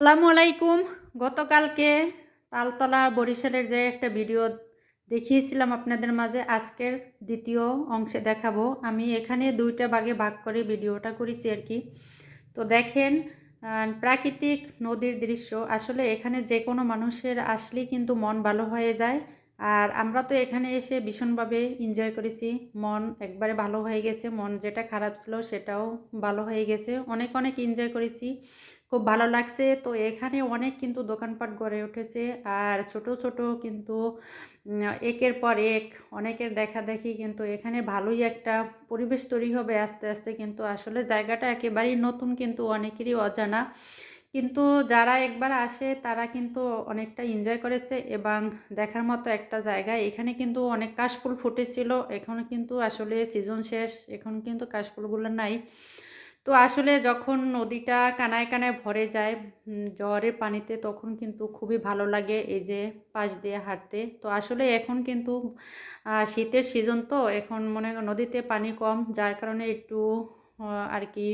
আসসালামু আলাইকুম। গতকালকে তালতলা বরিশালের যে একটা ভিডিও দেখিয়েছিলাম আপনাদের মাঝে, আজকের দ্বিতীয় অংশে দেখাবো। আমি এখানে দুইটা ভাগে ভাগ করে ভিডিওটা করেছি আর কি। তো দেখেন প্রাকৃতিক নদীর দৃশ্য। আসলে এখানে যে কোনো মানুষের আসলেই কিন্তু মন ভালো হয়ে যায়। আর আমরা তো এখানে এসে ভীষণভাবে এনজয় করেছি। মন একবারে ভালো হয়ে গেছে। মন যেটা খারাপ ছিল সেটাও ভালো হয়ে গেছে। অনেক অনেক এনজয় করেছি। খুব ভালো লাগছে। তো এখানে অনেক কিন্তু দোকানপাট গড়ে উঠেছে। আর ছোট ছোট কিন্তু একের পর এক, অনেকের দেখা দেখি কিন্তু এখানে ভালোই একটা পরিবেশ তৈরি হবে আস্তে আস্তে কিন্তু আসলে জায়গাটা একেবারেই নতুন কিন্তু অনেকেরই অজানা। কিন্তু যারা একবার আসে তারা কিন্তু অনেকটা এনজয় করেছে এবং দেখার মতো একটা জায়গা। এখানে কিন্তু অনেক কাশফুল ফুটেছিল। এখন কিন্তু আসলে সিজন শেষ। এখন কিন্তু কাশফুলগুলো নাই। তো আসলে যখন নদীটা কানায় কানায় ভরে যায় উম, জোয়ারের পানিতে তখন কিন্তু খুবই ভালো লাগে এই যে পাশ দিয়ে হাঁটতে। তো আসলে এখন কিন্তু শীতের সিজন তো এখন মনে নদীতে পানি কম যার কারণে একটু আর কি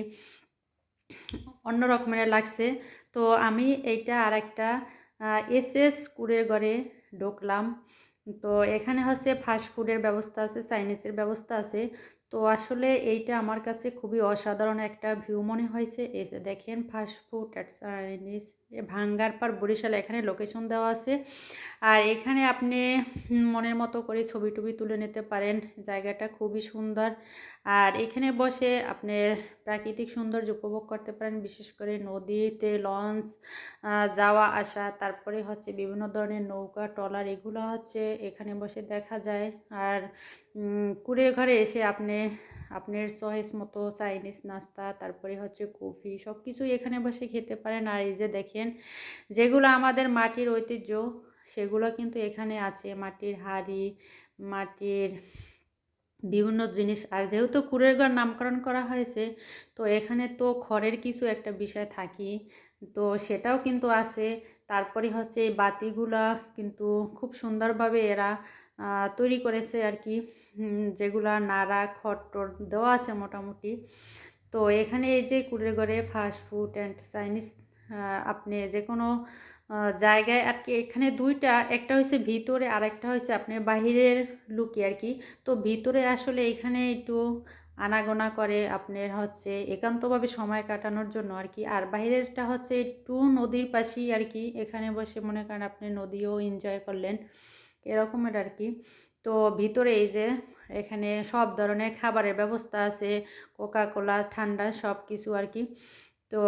অন্য রকমের লাগছে। তো আমি এইটা আর একটা এস এস কুড়ের ঘরে ঢুকলাম। তো এখানে হচ্ছে ফাস্ট ফুডের ব্যবস্থা আছে চাইনিজের ব্যবস্থা আছে। তো আসলে এইটা আমার কাছে খুবই অসাধারণ একটা ভিউ মনে হয়েছে। এই যে দেখেন ফাস্ট ফুড অ্যাট চাইনিজ ভাঙ্গার পার বরিশাল এখানে লোকেশন দেওয়া আছে। আর এখানে আপনি মনের মতো করে ছবি টবি তুলে নিতে পারেন, জায়গাটা খুবই সুন্দর। আর এখানে বসে আপনি প্রাকৃতিক সৌন্দর্য উপভোগ করতে পারেন, বিশেষ করে নদীতে লঞ্চ যাওয়া, আসা, তারপরে হচ্ছে বিভিন্ন ধরনের নৌকা, ট্রলার, এগুলো হচ্ছে এখানে বসে দেখা যায়। আর কুড়ে ঘরে এসে আপনি আপনার চয়েস মতো, চাইনিজ নাস্তা, তারপরে হচ্ছে কফি সব কিছুই এখানে বসে খেতে পারেন। আর এই যে দেখেন, যেগুলো আমাদের মাটির ঐতিহ্য, সেগুলো কিন্তু এখানে আছে। মাটির হাঁড়ি, মাটির বিভিন্ন জিনিস। আর যেহেতু কুড়ের ঘর নামকরণ করা হয়েছে, তো এখানে তো খড়ের কিছু একটা বিষয় থাকি, তো সেটাও কিন্তু আছে। তারপরে হচ্ছে এই বাতিগুলা কিন্তু খুব সুন্দরভাবে এরা তৈরি করেছে আর কি। যেগুলা নাড়া, খড় টড় দেওয়া আছে মোটামুটি। তো এখানে এই যে কুড়ে ঘরে ফাস্ট ফুড অ্যান্ড চাইনিজ আপনি যে কোনো জায়গায় আর কি, এখানে দুইটা, একটা হয়েছে ভিতরে আর একটা হয়েছে আপনার বাহিরের লুকি আর কি। তো ভিতরে আসলে এখানে একটু আনাগোনা করে আপনার হচ্ছে একান্তভাবে সময় কাটানোর জন্য আর কি। আর বাইরেরটা হচ্ছে একটু নদীর পাশেই আর কি, এখানে বসে মনে করেন আপনি নদীও এনজয় করলেন, এরকমের আর কি। তো ভিতরে এই যে এখানে সব ধরনের খাবারের ব্যবস্থা আছে কোকা কোলা ঠান্ডা সব কিছু আর কি। তো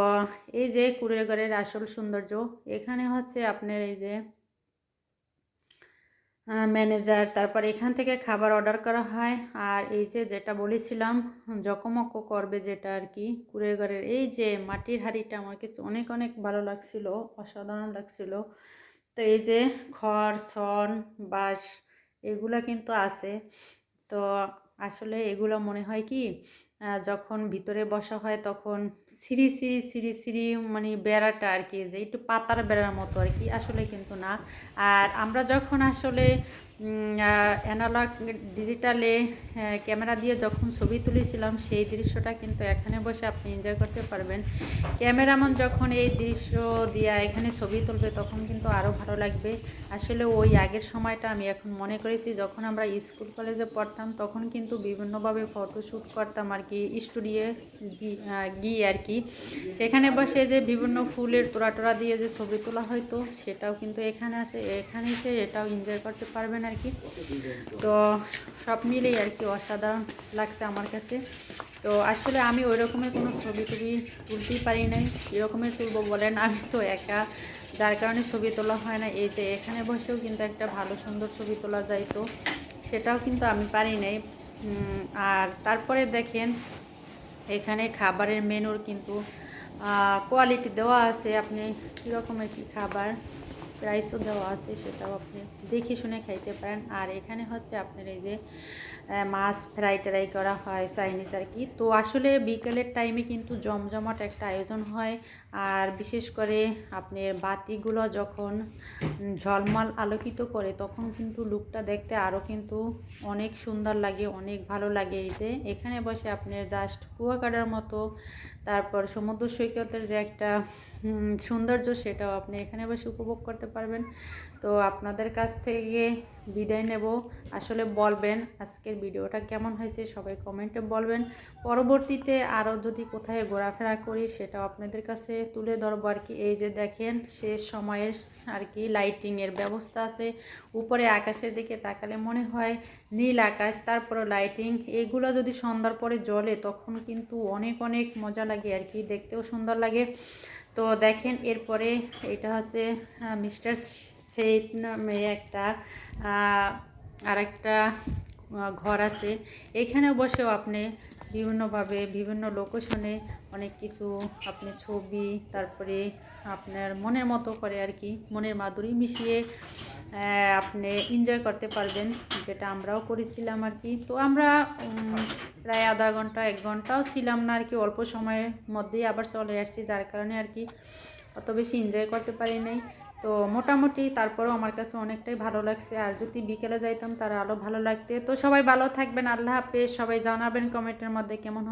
এই যে কুড়েঘরের আসল সৌন্দর্য, এখানে হচ্ছে আপনার এই যে ম্যানেজার তারপর এখান থেকে খাবার অর্ডার করা হয়। আর এই যে যেটা বলেছিলাম জকমক করবে যেটা আর কি কুড়ে ঘরের এই যে মাটির হাঁড়িটা আমার কাছে অনেক অনেক ভালো লাগছিল, অসাধারণ লাগছিল। তো এই যে খড় ছন বাঁশ, এগুলা কিন্তু আছে। তো আসলে এগুলো মনে হয় কি যখন ভিতরে বসা হয় তখন সিঁড়ি সিঁড়ি সিঁড়ি সিঁড়ি মানে বেড়াটা আর কি, যে একটু পাতার বেড়ার মতো আর কি, আসলে কিন্তু না। আর আমরা যখন আসলে অ্যানালগ ডিজিটালে ক্যামেরা দিয়ে যখন ছবি তুলেছিলাম, সেই দৃশ্যটা কিন্তু এখানে বসে আপনি এনজয় করতে পারবেন। ক্যামেরাম্যান যখন এই দৃশ্য দিয়ে এখানে ছবি তুলবে তখন কিন্তু আরও ভালো লাগবে। আসলে ওই আগের সময়টা আমি এখন মনে করেছি, যখন আমরা স্কুল কলেজে পড়তাম তখন কিন্তু বিভিন্নভাবে ফটোশ্যুট করতাম আর কি স্টুডিও গিয়ে আর কি। সেখানে বসে যে বিভিন্ন ফুলের তোরা টোড়া দিয়ে যে ছবি তোলা হয়তো, সেটাও কিন্তু এখানে আছে। এখানে এসে এটাও এনজয় করতে পারবেন আর কি। তো সব মিলেই আর কি অসাধারণ লাগছে আমার কাছে। তো আসলে আমি ওই রকমের কোনো ছবি টবি তুলতেই পারি নাই। এরকমের তুলবো বলেন, আমি তো একা। যার কারণে ছবি তোলা হয় না। এই যে এখানে বসেও কিন্তু একটা ভালো সুন্দর ছবি তোলা যায় তো, সেটাও কিন্তু আমি পারি নাই। আর তারপরে দেখেন এখানে খাবারের মেনুর কিন্তু কোয়ালিটি দেওয়া আছে। আপনি কীরকমের কী খাবার? প্রাইসও দেওয়া আছে, সেটাও আপনি দেখে শুনে খাইতে পারেন। আর এখানে হচ্ছে আপনার এই যে মাছ ফ্রাই ট্রাই করা হয়, চাইনিজ আর কি। তো আসলে বিকেলের টাইমে কিন্তু জমজমাট একটা আয়োজন হয়। আর বিশেষ করে আপনার বাতিগুলো যখন ঝলমল আলোকিত করে, তখন কিন্তু লুকটা দেখতে আরও কিন্তু অনেক সুন্দর লাগে, অনেক ভালো লাগে এই যে। এখানে বসে আপনার জাস্ট কুয়াকাটার মতো, তারপর সমুদ্র সৈকতের যে একটা সৌন্দর্য সেটাও আপনি এখানে বসে উপভোগ করতে পারবেন। তো আপনাদের কাছ থেকে বিদায় নেব। আসলে বলবেন আজকের ভিডিওটা কেমন হয়েছে সবাই কমেন্টে বলবেন। পরবর্তীতে আরও যদি কোথায় ঘোরাফেরা করি সেটাও আপনাদের কাছে তুলে ধরবো আর কি। এই যে দেখেন, শেষ সময়ের আর কি লাইটিংয়ের ব্যবস্থা আছে। উপরে আকাশের দিকে তাকালে মনে হয় নীল আকাশ তারপরে লাইটিং। এগুলো যদি সন্ধ্যার পরে জ্বলে তখন কিন্তু অনেক অনেক মজা লাগে আর কি। দেখতেও সুন্দর লাগে। তো দেখেন, এরপরে এটা হচ্ছে মিস্টার সেফ নামে একটা আর একটা ঘর আছে। এখানে বসেও আপনি বিভিন্নভাবে, বিভিন্ন লোকেশনে অনেক কিছু, আপনি ছবি, তারপরে আপনার মনের মতো করে আর কি, মনের মাধুরী মিশিয়ে আপনি এনজয় করতে পারবেন, যেটা আমরাও করেছিলাম আর কি। তো আমরা প্রায় আধা ঘণ্টা, এক ঘন্টাও ছিলাম না আর কি, অল্প সময়ের মধ্যেই আবার চলে আসছি, যার কারণে আর কি অত বেশি এনজয় করতে পারি নাই। তো মোটামুটি তারপরেও আমার কাছে অনেকটাই ভালো লাগছে আর যদি বিকেলে যাইতাম তারা আরও ভালো লাগতে তো সবাই ভালো থাকবেন, আল্লাহ হাফেজ সবাই জানাবেন কমেন্টের মধ্যে কেমন।